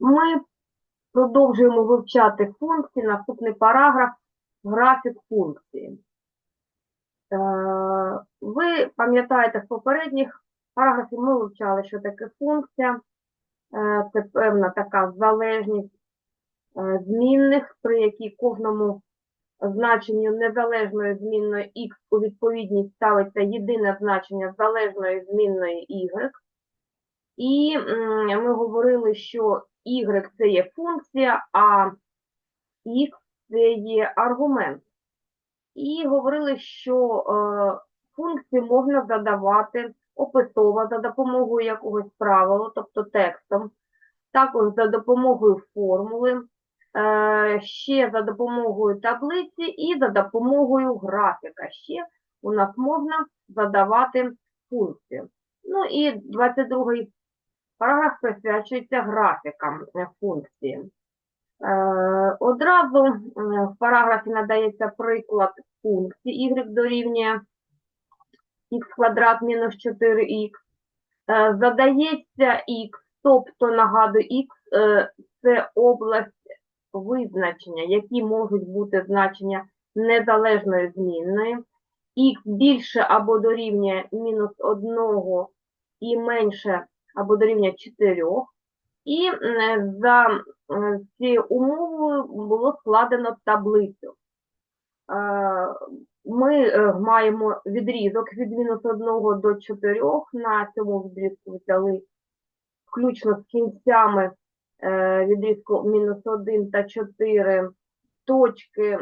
Ми продовжуємо вивчати функції. Наступний параграф графік функції. Е, Ви пам'ятаєте, в попередніх параграфів ми вивчали, що таке функція. Е, Це певна така залежність е, змінних, при якій кожному значенню незалежної змінної x у відповідність ставиться єдине значення залежної змінної y. І ми говорили, що y це є функція, а x це є аргумент. І говорили, що е, функції можна задавати описово за допомогою якогось правила, тобто текстом, також за допомогою формули, е, ще за допомогою таблиці і за допомогою графіка. Ще у нас можна задавати функції. Ну і 22-й Параграф присвячується графікам е, функції. Е, Одразу е, в параграфі надається приклад функції y дорівнює х квадрат мінус 4х. Е, Задається х, тобто, нагадую, е, це область визначення, які можуть бути значення незалежної змінної. х більше або дорівнює мінус 1 і менше або дорівнює 4. І за цією умовою було складено таблицю. Е, Ми е, маємо відрізок від мінус 1 до 4. На цьому відрізку взяли включно з кінцями е, відрізку мінус 1 та 4 точки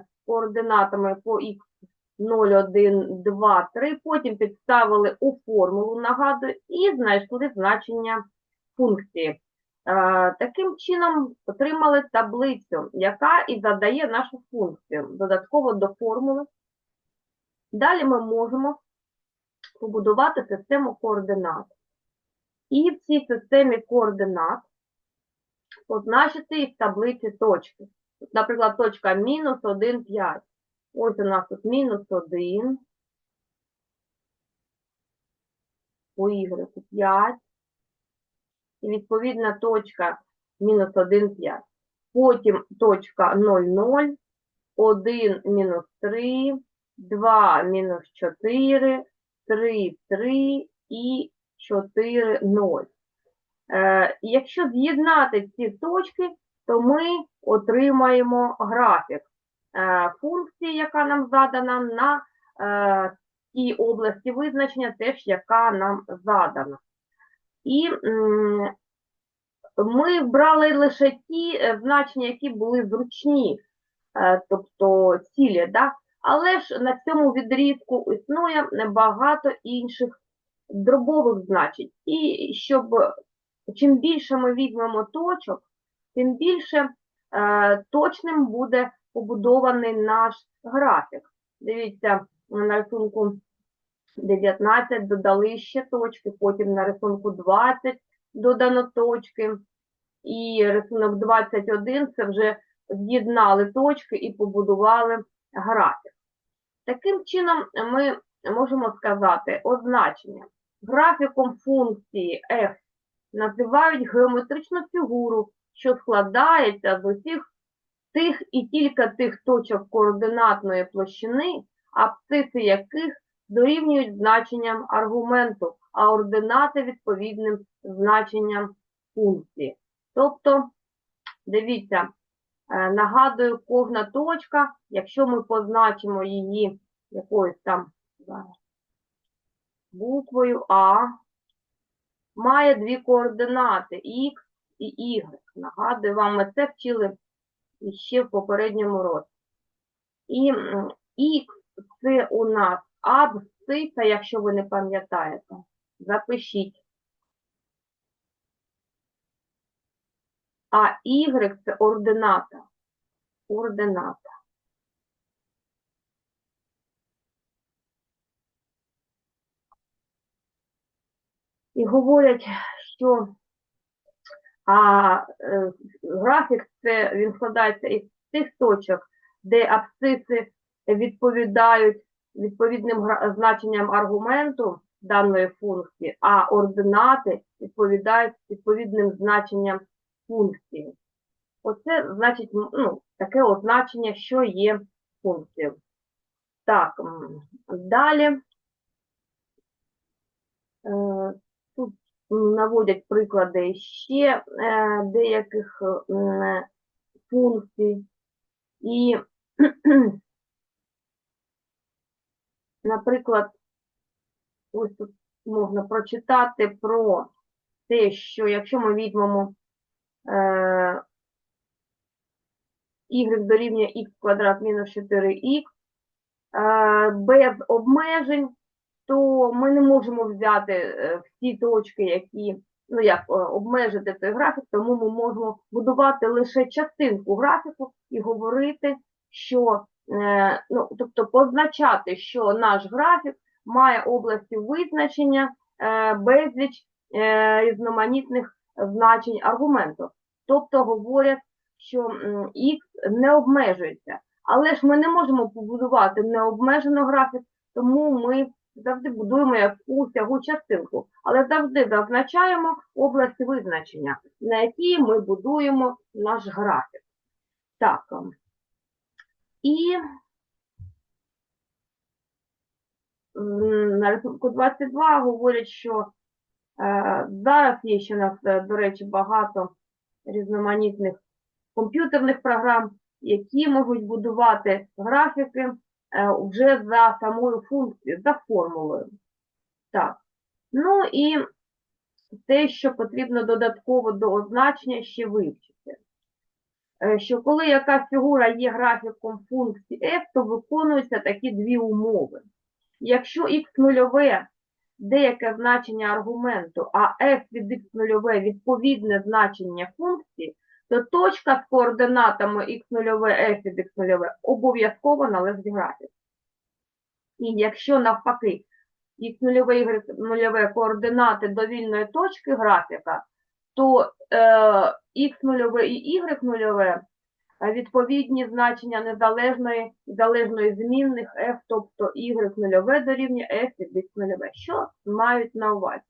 з координатами по х 0, 1, 2, 3, потім підставили у формулу, нагадую, і знайшли значення функції. Таким чином отримали таблицю, яка і задає нашу функцію додатково до формули. Далі ми можемо побудувати систему координат. І в цій системі координат позначити із таблиці точки. Наприклад, точка мінус 1, 5. Ось у нас тут мінус 1, у y 5, і відповідна точка мінус 1, 5. Потім точка 0, 0, 1, мінус 3, 2, мінус 4, 3, 3 і 4, 0. Е, якщо з'єднати ці точки, то ми отримаємо графік функції, яка нам задана на е, тій області визначення, теж яка нам задана. І ми брали лише ті е, значення, які були зручні, е, тобто цілі, да? але ж на цьому відрізку існує небагато інших дробових значень. І щоб чим більше ми візьмемо точок, тим більше е, точним буде побудований наш графік. Дивіться, на рисунку 19 додали ще точки, потім на рисунку 20 додано точки, і рисунок 21 це вже з'єднали точки і побудували графік. Таким чином, ми можемо сказати означення. Графіком функції f називають геометричну фігуру, що складається з усіх тих і тільки тих точок координатної площини, абсциси яких дорівнюють значенням аргументу, а ординати відповідним значенням функції. Тобто, дивіться, е, нагадую, кожна точка, якщо ми позначимо її якоюсь там буквою А, має дві координати Х і Y. Нагадую вам, ми це вчили ще в попередньому році. І Х це у нас абсциса, якщо ви не пам'ятаєте. Запишіть. А Y це ордината. Ордината. І говорять, що а, е, графік це він складається із тих точок, де абсциси відповідають відповідним значенням аргументу даної функції, а ординати відповідають відповідним значенням функції. Оце значить ну, таке означення, що є функцією. Так, далі. Е, наводять приклади ще е, деяких е, функцій. І, наприклад, ось тут можна прочитати про те, що якщо ми візьмемо е, y дорівнює x квадрат мінус 4x, е, без обмежень, то ми не можемо взяти е, всі точки, які, ну як е, обмежити цей графік, тому ми можемо будувати лише частинку графіку і говорити, що, е, ну, тобто позначати, що наш графік має області визначення безліч різноманітних значень аргументу. Тобто говорять, що X не обмежується. Але ж ми не можемо побудувати необмежено графік, тому ми завжди будуємо якусь тягу частинку, але завжди зазначаємо область визначення, на якій ми будуємо наш графік. Так. ем, І на рисунку 22 говорять, що е, зараз є ще у нас, е, до речі, багато різноманітних комп'ютерних програм, які можуть будувати графіки вже за самою функцією, за формулою. Так. Ну і те, що потрібно додатково до означення ще вивчити. Е, Що коли якась фігура є графіком функції f, то виконуються такі дві умови. Якщо x нульове деяке значення аргументу, а f від x нульове відповідне значення функції, то точка з координатами x нульове, f від x нульове обов'язково належить графіку. І якщо навпаки x нульове, y нульове координати довільної точки графіка, то е, x нульове і y нульове е, відповідні значення незалежної залежної змінних f, тобто y нульове дорівнює f від x нульове. Що мають на увазі?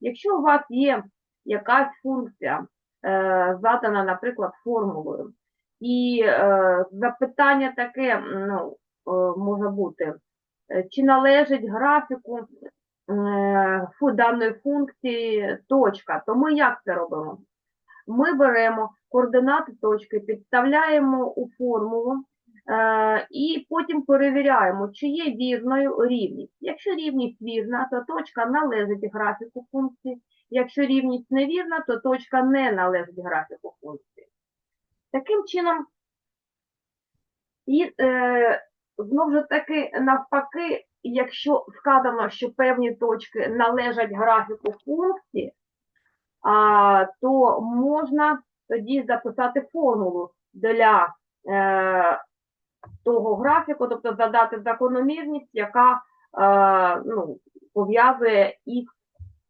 Якщо у вас є якась функція, задана, наприклад, формулою, і е, запитання таке ну, е, може бути, е, чи належить графіку е, даної функції точка, то ми як це робимо? Ми беремо координати точки, підставляємо у формулу е, і потім перевіряємо, чи є вірною рівність. Якщо рівність вірна, то точка належить графіку функції. Якщо рівність невірна, то точка не належить графіку функції. Таким чином, і е, знову ж таки, навпаки, якщо сказано, що певні точки належать графіку функції, а, то можна тоді записати формулу для е, того графіку, тобто задати закономірність, яка е, ну, пов'язує X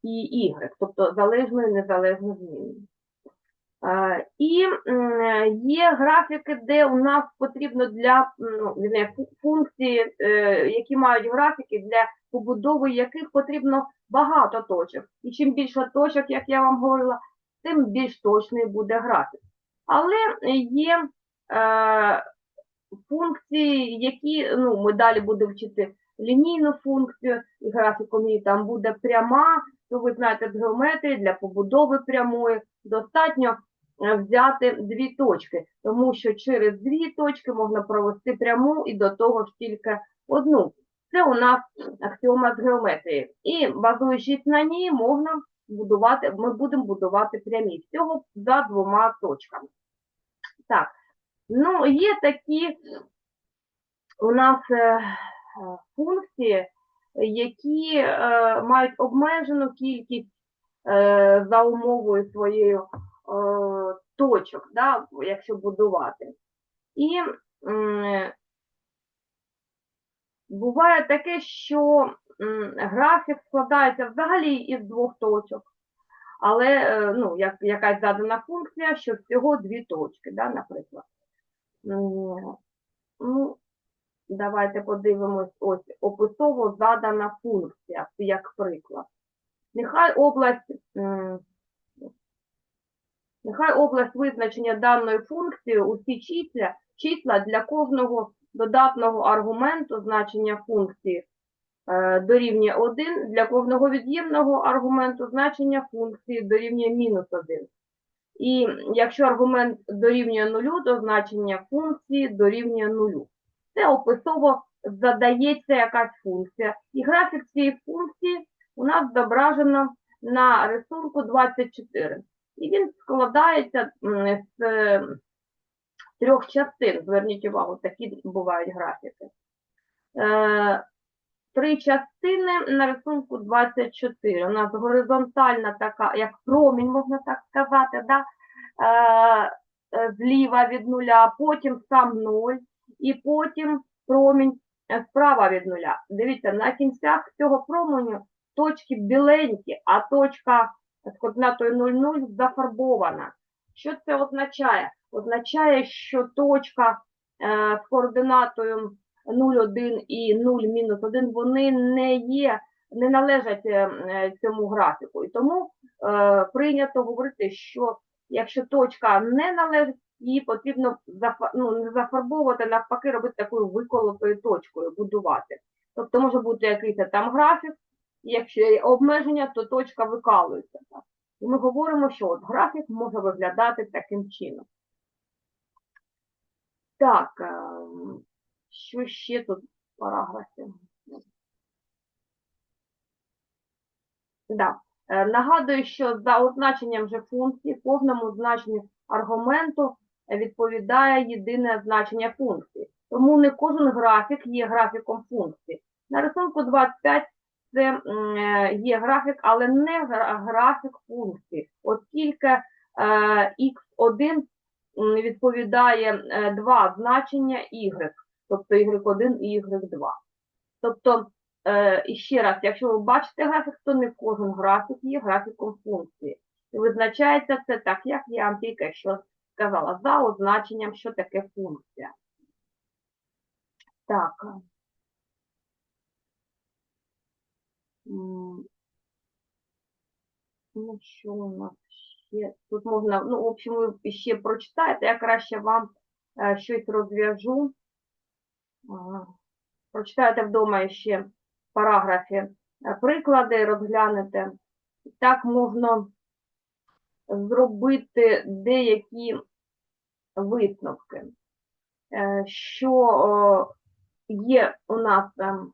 і Y, тобто залежну і незалежну зміну. Е, І є графіки, де у нас потрібно для ну, функції, е, які мають графіки, для побудови яких потрібно багато точок. І чим більше точок, як я вам говорила, тим більш точний буде графік. Але є е, функції, які ну, ми далі будемо вчити лінійну функцію, і графіком її там буде пряма, то ви знаєте, з геометрії для побудови прямої достатньо е, взяти дві точки, тому що через дві точки можна провести пряму і до того ж тільки одну. Це у нас аксіома з геометрії. І базуючись на ній, можна будувати, ми будемо будувати прямі. Всього за двома точками. Так, ну є такі у нас е, функції, які е, мають обмежену кількість е, за умовою своєю е, точок, да, якщо будувати. І м, буває таке, що м, графік складається взагалі із двох точок, але е, ну, як, якась задана функція, що всього дві точки, да, наприклад. Ну, давайте подивимось, ось описово задана функція, як приклад. Нехай область Нехай область визначення даної функції усі числа, числа для кожного додатного аргументу значення функції е, дорівнює 1, для кожного від'ємного аргументу значення функції дорівнює мінус 1. І якщо аргумент дорівнює нулю, то значення функції дорівнює нулю. Це описово задається якась функція. І графік цієї функції у нас зображено на рисунку 24. І він складається з е, трьох частин. Зверніть увагу, такі бувають графіки. Е, Три частини на рисунку 24. У нас горизонтальна така, як промінь, можна так сказати, да? е, зліва від нуля, потім сам нуль, і потім промінь е, справа від нуля. Дивіться, на кінцях цього променю точки біленькі, а точка з координатою 0,0 зафарбована. Що це означає? Означає, що точка е, з координатою 0,1 і 0 мінус 1, вони не є, не належать е, е, цьому графіку. І тому е, прийнято говорити, що якщо точка не належить, її потрібно ну, не зафарбовувати, навпаки, робити такою виколотою точкою, будувати. Тобто може бути якийсь там графік, і якщо є обмеження, то точка викалується. Так? І ми говоримо, що от графік може виглядати таким чином. Так, ем, що ще тут в параграфі? Да. Е, Нагадую, що за означенням же функції кожному значенню аргументу е, відповідає єдине значення функції. Тому не кожен графік є графіком функції. На рисунку 25 це е, є графік, але не графік функції, оскільки е, x1 відповідає е, два значення y, тобто y1 і y2. Тобто, е, і ще раз, якщо ви бачите графік, то не кожен графік є графіком функції. І визначається це так, як вам тільки що сказала, за означенням, що таке функція. Так. Ну, що у нас ще? Тут можна, ну, в общем, ви ще прочитаєте, я краще вам е, щось розв'яжу. Прочитаєте вдома ще параграфі е, приклади, розглянете. Так можна зробити деякі висновки, Е, що є у нас ем,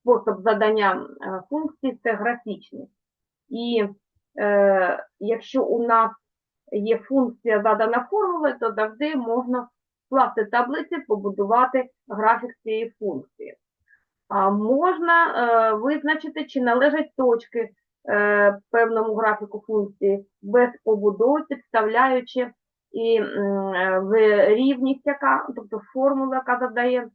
спосіб задання е, функцій це графічний. І е, якщо у нас є функція задана формулою, то завжди можна скласти таблиці, побудувати графік цієї функції. А можна е, визначити, чи належать точки е, певному графіку функції без побудови, підставляючи і е, рівність, яка, тобто формула, яка задає е,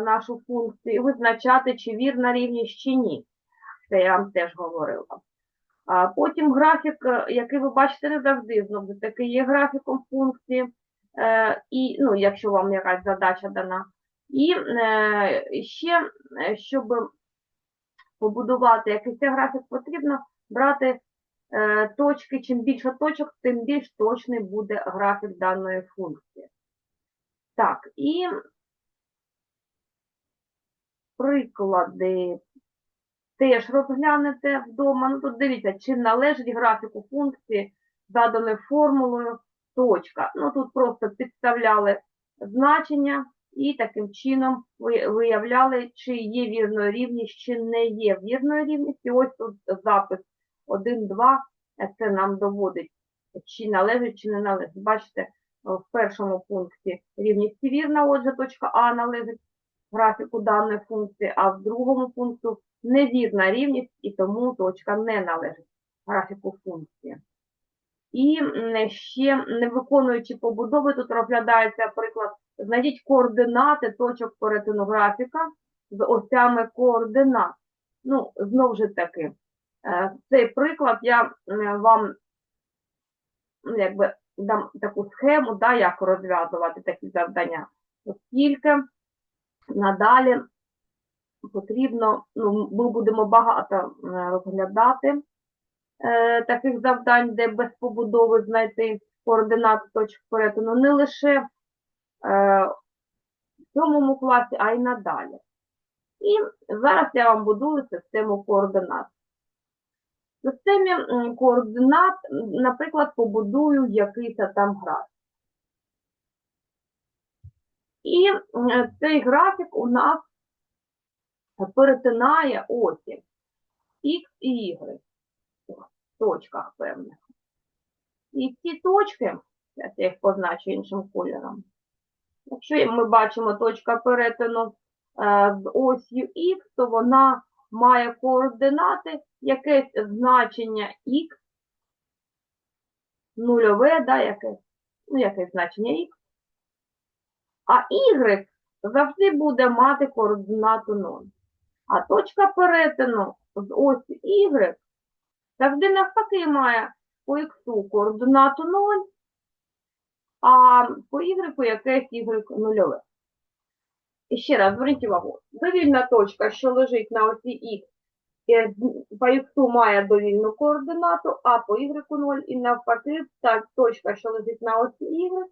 нашу функцію, і визначати, чи вірна рівність, чи ні. Це я вам теж говорила. Потім графік, е, який ви бачите, не завжди знову таки є графіком функції, е, і, ну, якщо вам якась задача дана. І е, ще, е, щоб побудувати якийсь графік, потрібно брати е, точки. Чим більше точок, тим більш точний буде графік даної функції. Так, і приклади теж розглянете вдома. Ну, тут дивіться, чи належить графіку функції заданої формулою точка. Ну, тут просто підставляли значення і таким чином ви- виявляли, чи є вірною рівність, чи не є вірною рівність. Ось тут запис 1-2, це нам доводить, чи належить, чи не належить. Бачите, в першому пункті рівність вірна, отже, точка А належить графіку даної функції, а в другому пункту невірна рівність, і тому точка не належить графіку функції. І ще не виконуючи побудови, тут розглядається приклад, знайдіть координати точок перетину графіка з осями координат. Ну, знову ж таки, е, цей приклад я е, вам ну, якби дам таку схему, да, як розв'язувати такі завдання, оскільки надалі потрібно, ну, ми будемо багато е, розглядати е, таких завдань, де без побудови знайти координати точок перетину, не лише в сьомому класі, а й надалі. І зараз я вам будую систему координат. В системі координат, наприклад, побудую якийсь там графік. І цей графік у нас перетинає осі Х і Y в точках певних. І ці точки, я їх позначу іншим кольором. Якщо ми бачимо точка перетину з осью Х, то вона має координати якесь значення Х, нульове, да, якесь, ну, якесь значення Х. А Y завжди буде мати координату 0. А точка перетину з осі Y завжди навпаки має по Х координату 0, а по Y якесь Y нульове. І ще раз, зверніть увагу, довільна точка, що лежить на осі Х, е, по Х має довільну координату, а по Y 0, і навпаки, та точка, що лежить на осі Y,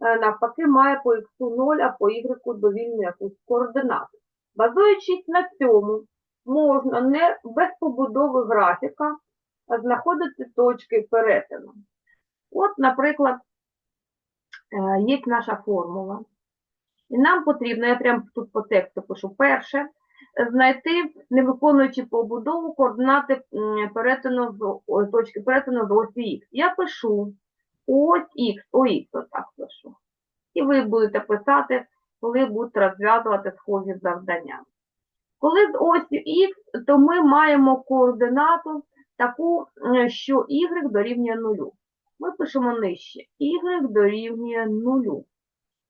е, навпаки, має по Х 0, а по Y довільну якусь координату. Базуючись на цьому, можна не без побудови графіка знаходити точки перетину. От, наприклад, є наша формула. І нам потрібно, я прямо тут по тексту пишу, перше, знайти, не виконуючи побудову, координати перетину з, точки перетину з осі Х. Я пишу ось Х, ОХ, отак пишу. І ви будете писати, коли будете розв'язувати схожі завдання. Коли з осі Х, то ми маємо координату таку, е, що y дорівнює нулю. Ми пишемо нижче. y дорівнює нулю.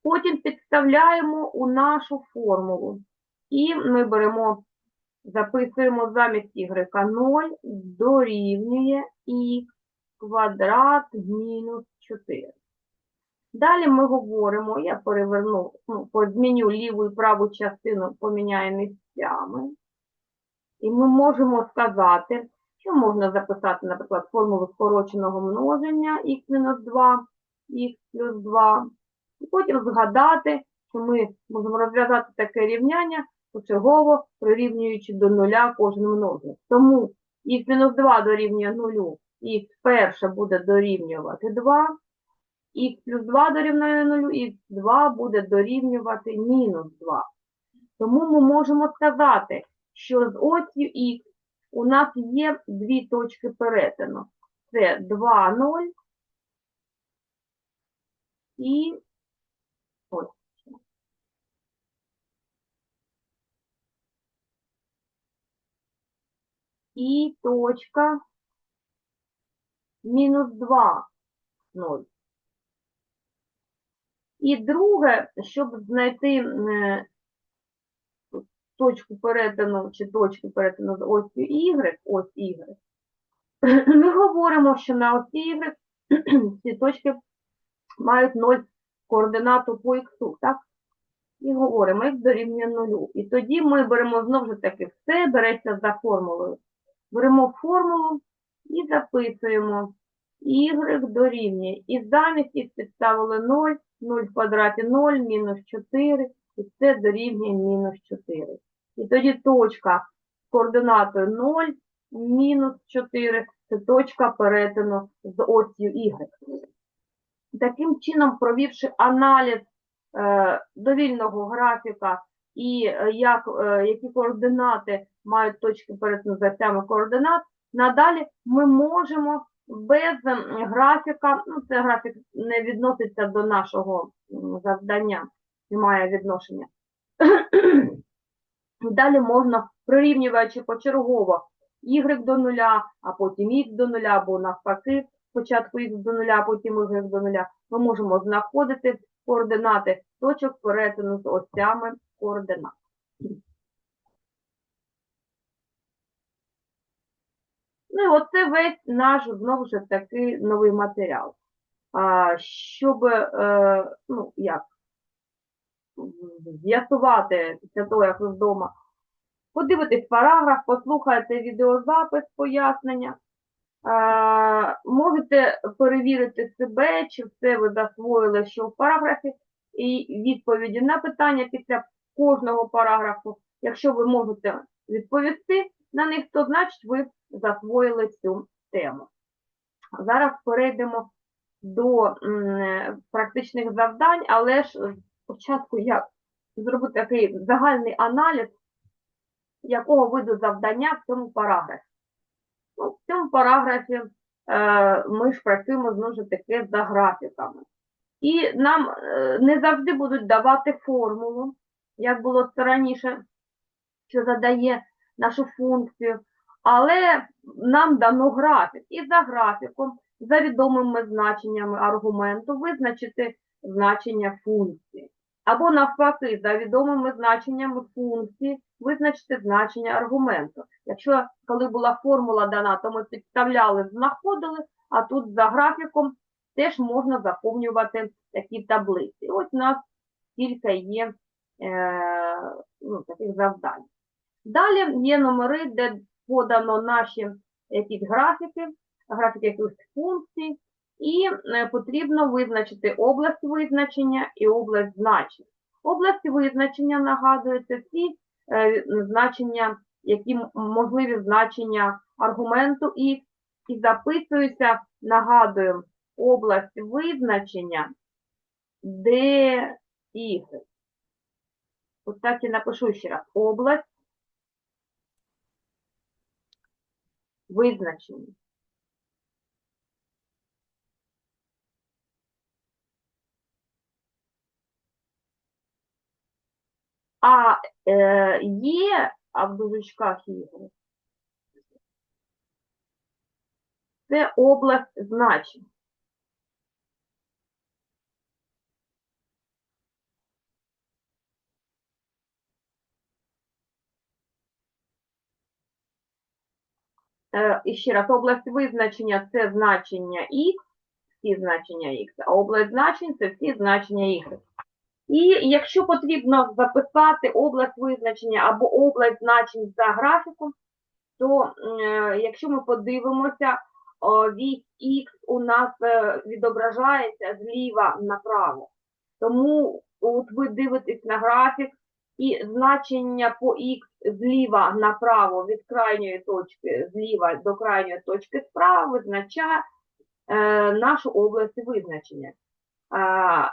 Потім підставляємо у нашу формулу. І ми беремо, записуємо замість y 0 дорівнює х квадрат мінус 4. Далі ми говоримо, я переверну, ну, зміню ліву і праву частину, поміняю місцями. І ми можемо сказати, можна записати, наприклад, формулу скороченого множення х-2, х плюс 2. І потім згадати, що ми можемо розв'язати таке рівняння, почергово прирівнюючи до нуля кожен множник. Тому х-2 дорівнює 0, х перше буде дорівнювати 2, х плюс 2 дорівнює 0, х 2 буде дорівнювати мінус 2. Тому ми можемо сказати, що з осью х у нас є дві точки перетину. Це 2, 0 і ось. І точка мінус 2, 0. І друге, щоб знайти е, точку перетину чи точки перетину з осью Y, ось Y, ми говоримо, що на осі Y ці точки мають 0 координату по X, так? І говоримо, X дорівнює 0. І тоді ми беремо знову ж таки все, береться за формулою. Беремо формулу і записуємо y дорівнює. І замість їх підставили 0, 0 в квадраті 0, мінус 4, і це дорівнює мінус 4. І тоді точка з координатою 0, мінус 4 це точка перетину з осью y. Таким чином, провівши аналіз е, довільного графіка і е, як, е, які координати мають точки перетину з осями координат, надалі ми можемо без графіка, ну це графік не відноситься до нашого завдання, не має відношення. Далі можна, прирівнюючи почергово y до нуля, а потім x до нуля, або навпаки, спочатку x до нуля, потім y до нуля, ми можемо знаходити координати точок перетину з осями координат. Ну і оце весь наш, знову ж таки, новий матеріал. А, щоб, е, ну, як, з'ясувати після того, як ви вдома подивитесь параграф, послухайте відеозапис, пояснення. А, можете перевірити себе, чи все ви засвоїли, що в параграфі, і відповіді на питання після кожного параграфу. Якщо ви можете відповісти на них, то значить ви засвоїли цю тему. Зараз перейдемо до м, практичних завдань, але ж спочатку я зроблю такий загальний аналіз, якого виду завдання в цьому параграфі. Ну, в цьому параграфі е, ми ж працюємо знову ж таки за графіками. І нам е, не завжди будуть давати формулу, як було це раніше, що задає нашу функцію, але нам дано графік. І за графіком, за відомими значеннями аргументу, визначити значення функції. Або навпаки, за відомими значеннями функції визначити значення аргументу. Якщо коли була формула дана, то ми підставляли, знаходили, а тут за графіком теж можна заповнювати такі таблиці. Ось у нас кілька є е, ну, таких завдань. Далі є номери, де подано наші якісь графіки, графіки якихось функцій, і е, потрібно визначити область визначення і область значень. Область визначення нагадується всі е, значення, які можливі значення аргументу X, і записується, нагадую, область визначення де Y. От так і напишу ще раз. Область визначення. А е, є, а в дужечках ігри. Це область значень. Е, і ще раз, область визначення це значення X, всі значення X, а область значень це всі значення Y. І якщо потрібно записати область визначення або область значень за графіком, то е, якщо ми подивимося, вісь Х у нас е, відображається зліва направо. Тому от ви дивитесь на графік, і значення по Х зліва направо від крайньої точки зліва до крайньої точки справа визначає е, нашу область визначення.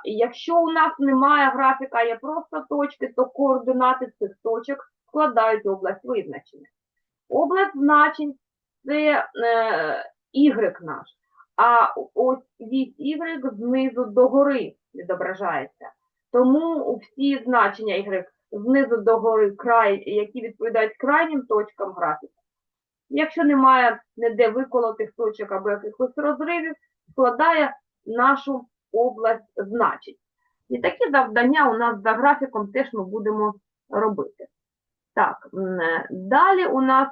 Якщо у нас немає графіка, є просто точки, то координати цих точок складають область визначення. Область значень це е, Y наш, а ось вісь Y знизу догори відображається. Тому всі значення Y знизу догори, край, які відповідають крайнім точкам графіку. Якщо немає ніде виколотих точок або якихось розривів, складає нашу область значень. І такі завдання у нас за графіком теж ми будемо робити. Так, е, далі у нас,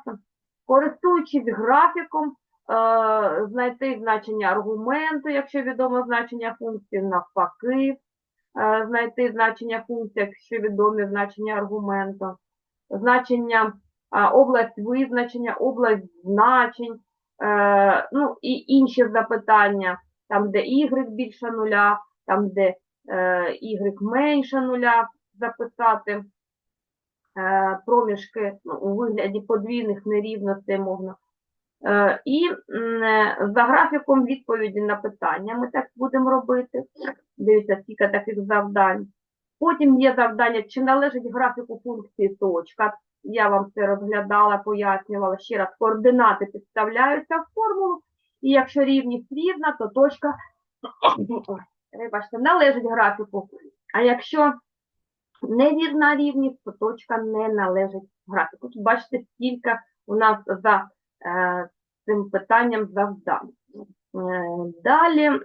користуючись графіком, е, знайти значення аргументу, якщо відомо значення функції, навпаки, е, знайти значення функції, якщо відомі значення аргументу, значення, область визначення, область значень, ну і інші запитання, там, де y більше нуля, там, де е, y менше нуля, записати е, проміжки ну, у вигляді подвійних нерівностей можна. Е, І за графіком відповіді на питання ми так будемо робити. Дивіться, скільки таких завдань. Потім є завдання, чи належить графіку функції точка. Я вам це розглядала, пояснювала. Ще раз, координати підставляються в формулу, і якщо рівність рівна, то точка вибачте, належить графіку. А якщо невірна рівність, то точка не належить графіку. Тут бачите, скільки у нас за е, цим питанням завдань. Е, Далі е,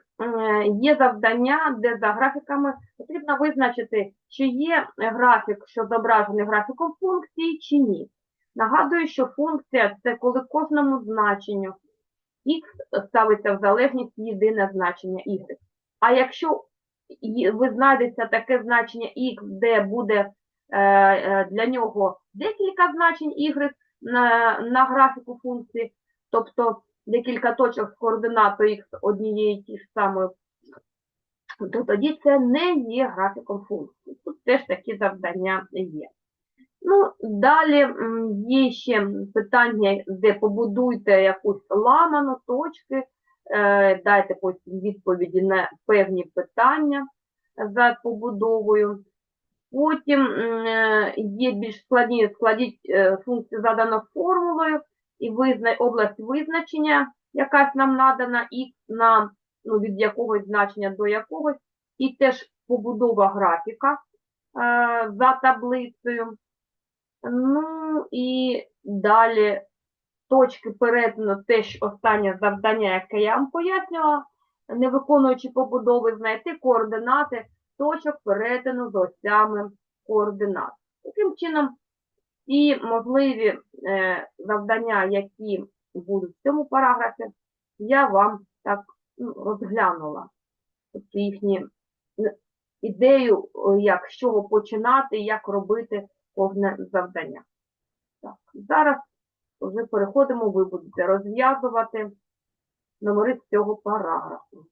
є завдання, де за графіками потрібно визначити, чи є графік, що зображений графіком функції, чи ні. Нагадую, що функція це коли кожному значенню х ставиться в залежність єдине значення y. А якщо ви знайдеться таке значення x, де буде е, е, для нього декілька значень y на, на графіку функції, тобто декілька точок з координатою х однієї ті ж самої, то тоді це не є графіком функції. Тут теж такі завдання є. Ну, далі є ще питання, де побудуйте якусь ламану точки, е, дайте потім відповіді на певні питання за побудовою. Потім е, є більш складні, складіть е, функцію задано формулою і визна, область визначення, якась нам надана, і на, ну, від якогось значення до якогось, і теж побудова графіка за таблицею. Ну і далі точки перетину, теж останнє завдання, яке я вам пояснювала, не виконуючи побудови, знайти координати точок перетину з осями координат. Таким чином, ті можливі е, завдання, які будуть в цьому параграфі, я вам так ну, розглянула. Тобто їхні е, ідею, як з чого починати, як робити кожне завдання. Так, зараз вже переходимо, ви будете розв'язувати номери цього параграфу.